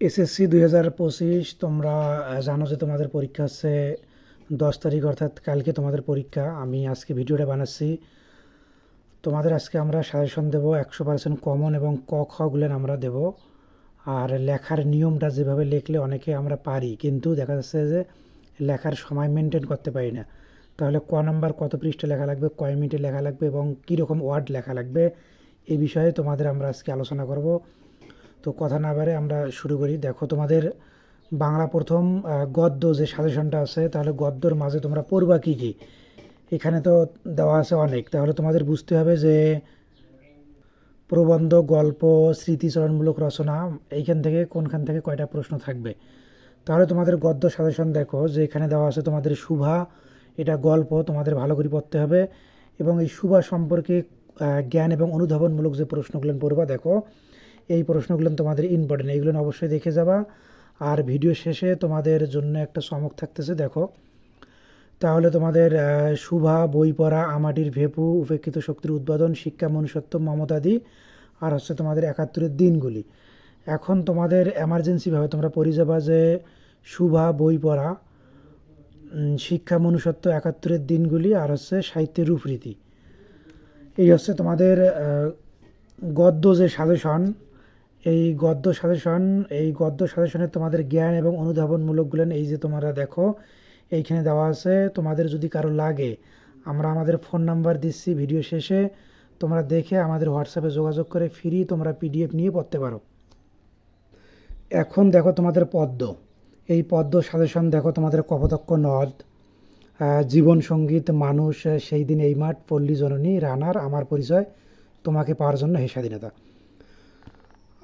SSC দুই হাজার পঁচিশ, তোমরা জানো যে তোমাদের পরীক্ষা হচ্ছে দশ তারিখ, অর্থাৎ কালকে তোমাদের পরীক্ষা। আমি আজকে ভিডিওটা বানাচ্ছি। তোমাদের আজকে আমরা সাজেশন দেব একশো পার্সেন্ট কমন এবং ক খগুলো আমরা দেব। আর লেখার নিয়মটা যেভাবে লিখলে অনেকে আমরা পারি, কিন্তু দেখা যাচ্ছে যে লেখার সময় মেনটেন করতে পারি না। তাহলে ক নাম্বার কত পৃষ্ঠে লেখা লাগবে, কয় মিনিটে লেখা লাগবে এবং কীরকম ওয়ার্ড লেখা লাগবে এই বিষয়ে তোমাদের আমরা আজকে আলোচনা করব। তো কথা না বাড়ে আমরা শুরু করি। দেখো, তোমাদের বাংলা প্রথম গদ্য যে সাজেশনটা আছে, তাহলে গদ্যর মাঝে তোমরা পড়বা কী কী? এখানে তো দেওয়া আছে অনেক। তাহলে তোমাদের বুঝতে হবে যে প্রবন্ধ, গল্প, স্মৃতিচরণমূলক রচনা, এইখান থেকে কোনখান থেকে কয়টা প্রশ্ন থাকবে? তাহলে তোমাদের গদ্য সাজেশন দেখো, যে এখানে দেওয়া আছে তোমাদের শুভা, এটা গল্প, তোমাদের ভালো করে পড়তে হবে। এবং এই শুভা সম্পর্কে জ্ঞান এবং অনুধাবনমূলক যে প্রশ্নগুলো পড়বা, দেখো এই প্রশ্নগুলো তোমাদের ইম্পর্টেন্ট এইগুলো অবশ্যই দেখে যাবা। আর ভিডিও শেষে তোমাদের জন্য একটা চমক থাকতেছে, দেখো। তাহলে তোমাদের শুভা বই পড়া আমাটির ভেপু, উপেক্ষিত শক্তির উদ্বোধন, শিক্ষা, মনুষ্যত্ব, মমতাদি, আর হচ্ছে তোমাদের একাত্তরের দিনগুলি। এখন তোমাদের এমার্জেন্সিভাবে তোমরা পড়ে যাবা যে, শুভা বই পড়া শিক্ষা, মনুষ্যত্ব, একাত্তরের দিনগুলি, আর হচ্ছে সাহিত্যের রূপরীতি। এই হচ্ছে তোমাদের গদ্য যে সাজেশন এই গদ্য সাজেশন, এই গদ্য সাজেশনে তোমাদের জ্ঞান এবং অনুধাবনমূলকগুলো এই যে তোমরা দেখো, এইখানে দেওয়া আছে, তোমাদের যদি কারও লাগে, আমরা আমাদের ফোন নাম্বার দিচ্ছি ভিডিও শেষে, তোমরা দেখে আমাদের হোয়াটসঅ্যাপে যোগাযোগ করে ফ্রি তোমরা পিডিএফ নিয়ে পড়তে পারো। এখন দেখো তোমাদের পদ্ম, এই পদ্ম সাজেশন দেখো তোমাদের কপোতক্ষ নদ জীবন সংগীত মানুষ সেই দিন এই মাঠ পল্লী জননী, রানার, আমার পরিচয়, তোমাকে পাওয়ার জন্য হে স্বাধীনতা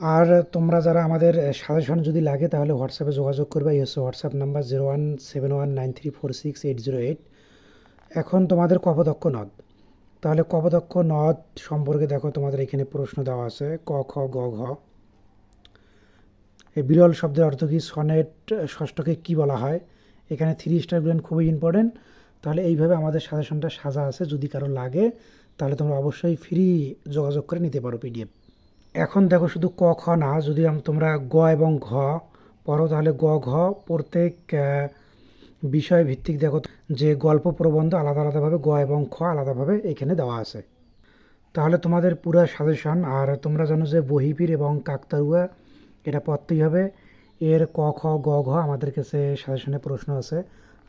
আর তোমরা যারা আমাদের সাজেশন যদি লাগে, তাহলে হোয়াটসঅ্যাপে যোগাযোগ করবে। এই হচ্ছে WhatsApp number zero one seven one nine three four six eight zero eight এখন তোমাদের কপোতক্ষ নদ। তাহলে কপোতক্ষ নদ সম্পর্কে দেখো, তোমাদের এখানে প্রশ্ন দেওয়া আছে, ক, খ, গ, ঘ। এই বিরল শব্দের অর্থ কি? সনেট ষষ্ঠকে কি বলা হয়? এখানে থ্রি স্টারগুলো খুবই ইম্পর্টেন্ট তাহলে এইভাবে আমাদের সাজেশনটা সাজা আছে। যদি কারও লাগে, তাহলে তোমরা অবশ্যই ফ্রি যোগাযোগ করে নিতে পারো পিডিএফ এখন দেখো শুধু ক, খ না, যদি তোমরা গ এবং ঘ পড়ো, তাহলে গ, ঘ প্রত্যেক বিষয় ভিত্তিক দেখো যে গল্প প্রবন্ধ আলাদা আলাদাভাবে গ এবং খ আলাদাভাবে এখানে দেওয়া আছে। তাহলে তোমাদের পুরো সাজেশন, আর তোমরা জানো যে বহিপীর এবং কাকতারুয়া এটা পড়তেই হবে। এর ক, খ, গ, ঘ আমাদের কাছে সাজেশনে প্রশ্ন আছে।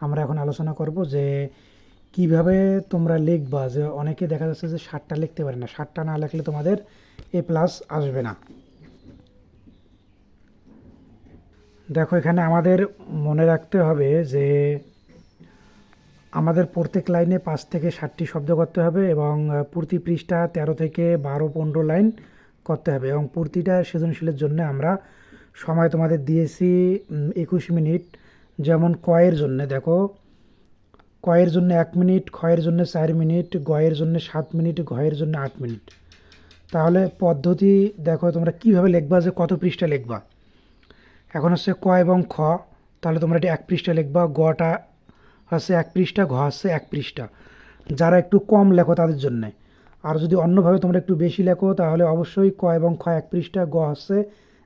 আমরা এখন আলোচনা করব যে কীভাবে তোমরা লিখবা যে অনেকে দেখা যাচ্ছে যে ষাটটা লিখতে পারে না। ষাটটা না লিখলে তোমাদের এ প্লাস আসবে না। দেখো, এখানে আমাদের মনে রাখতে হবে যে আমাদের প্রত্যেক লাইনে পাঁচ থেকে ষাটটি শব্দ করতে হবে এবং প্রতি পৃষ্ঠা তেরো থেকে বারো, পনেরো লাইন করতে হবে এবং প্রতিটা সৃজনশীলের জন্য আমরা সময় তোমাদের দিয়েছি একুশ মিনিট যেমন কয়ের জন্য। দেখো কয়ের জন্য এক মিনিট ক্ষয়ের জন্য চার মিনিট, গয়ের জন্য সাত মিনিট, ঘয়ের জন্য আট মিনিট। তাহলে পদ্ধতি দেখো তোমরা কীভাবে লিখবা যে কত পৃষ্ঠা লিখবা। এখন হচ্ছে ক এবং খ, তাহলে তোমরা এটা এক পৃষ্ঠা লিখবা, গটা হচ্ছে এক পৃষ্ঠা, ঘ হচ্ছে এক পৃষ্ঠা। যারা একটু কম লেখো তাদের জন্যে। আর যদি অন্যভাবে তোমরা একটু বেশি লেখো, তাহলে অবশ্যই ক এবং খ এক পৃষ্ঠা, গ হচ্ছে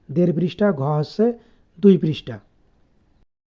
দেড় পৃষ্ঠা, ঘ হচ্ছে দুই পৃষ্ঠা।